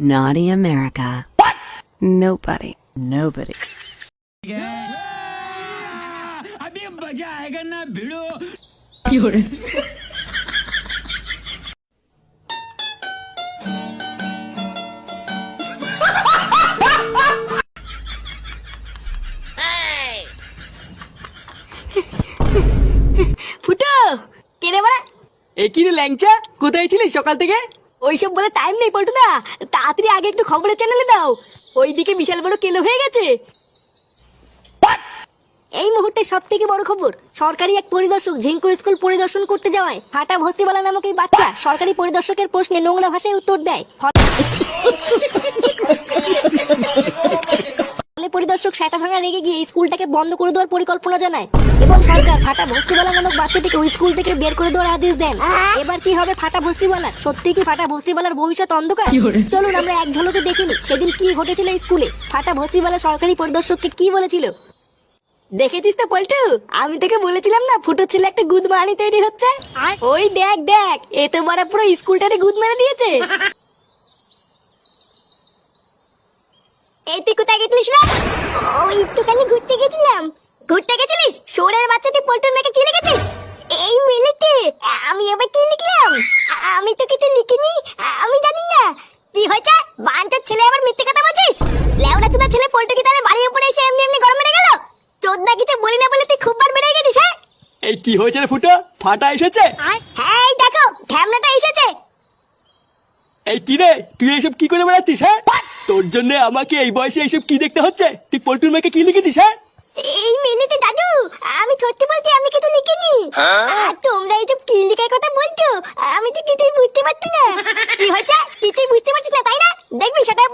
Naughty America. Nobody. Nobody. अभी मजा आएगा ना भिड़ो ফুটো কেনে বড়া এ কি রে ল্যাংচা কোথায় ছিলিস সকাল থেকে ওইসব বলে টাইম নেই পল্টুদা। তাড়াতাড়ি আগে একটু খবরের চ্যানেলে দাও। ওইদিকে বিশাল বড় কেলো হয়ে গেছে। এই মুহূর্তে সব থেকে বড় খবর সরকারি এক পরিদর্শক ঝিঙ্কু স্কুল পরিদর্শন করতে যাওয়ায় ফাটা ভর্তিওয়ালা নামক এই বাচ্চা সরকারি পরিদর্শকের প্রশ্নে নোংরা ভাষায় উত্তর দেয়। সেটা ভাঙা রেগে গিয়ে স্কুলটাকে বন্ধ করে দেওয়ার পরিকল্পনা জানায়। এবং সরকার ফাটা ভস্তিবালা নামক বাচ্চাটিকে ওই স্কুল থেকে বের করে দেওয়ার আদেশ দেন। এবার কি হবে ফাটা ভস্তিবালা সত্যি কি ফাটা ভস্তিবালার ভবিষ্যৎ অন্ধকার? চলুন আমরা এক ঝলকে দেখিনি সেদিন কি ঘটেছিল স্কুলে? ফাটা ভস্তিবালা সরকারি পরিদর্শককে কি বলেছিল? দেখেছিস তো পল্টু? আমি তোকে বলেছিলাম না ফুটো ছেলে একটা গুদ মারানি তৈরি হচ্ছে? ওই দেখ দেখ এ তো মারা পুরো স্কুলটারে গুদ মেরে দিয়েছে। এই তুই কোথায় গেছিলিস রে? ও একটুখানি ঘুরতে গেছিলাম। ঘুরতে গেছিলিস? সোরের বাচ্চা তুই পল্টুর মেয়েকে কি লিখেছিস? এই মেলেতে আমি আবার কি লিখলাম? আমি তো কিছু লিখিনি আমি জানি না। কি হয়েছে? বাঞ্চার ছেলে আবার মিথ্যে কথা বলছিস? লেওড়া তুই ছেলে পল্টু কি তাহলে বাড়ির উপরে এসে এমনি এমনি গরম মেরে গেল? চোদ্দা কিছু বলি না বলে তুই খুব বার বেড়ে গেছিস হ্যাঁ? এই কি হয়েছে রে ফুটো? ফাটা এসেছে? হ্যাঁ এই দেখো ঢ্যামনাটা এসেছে। এই কি রে? তুই এইসব কি করে বেড়াচ্ছিস হ্যাঁ? তোর জন্য আমাকে এই বয়সে এইসব কি দেখতে হচ্ছে? তুই পল্টুর মেয়েকে কি লিখেছিস হ্যাঁ? এই মেনেতে দাদু আমি সত্যি বলতে আমি কিছু লিখিনি। আর তোমরা এইসব কি লিখার কথা বলছো? আমি তো কিছুই বুঝতে পারছি না। কি হয়েছে? কিছুই বুঝতে পারছিস না তাই না? দেখবি সেটা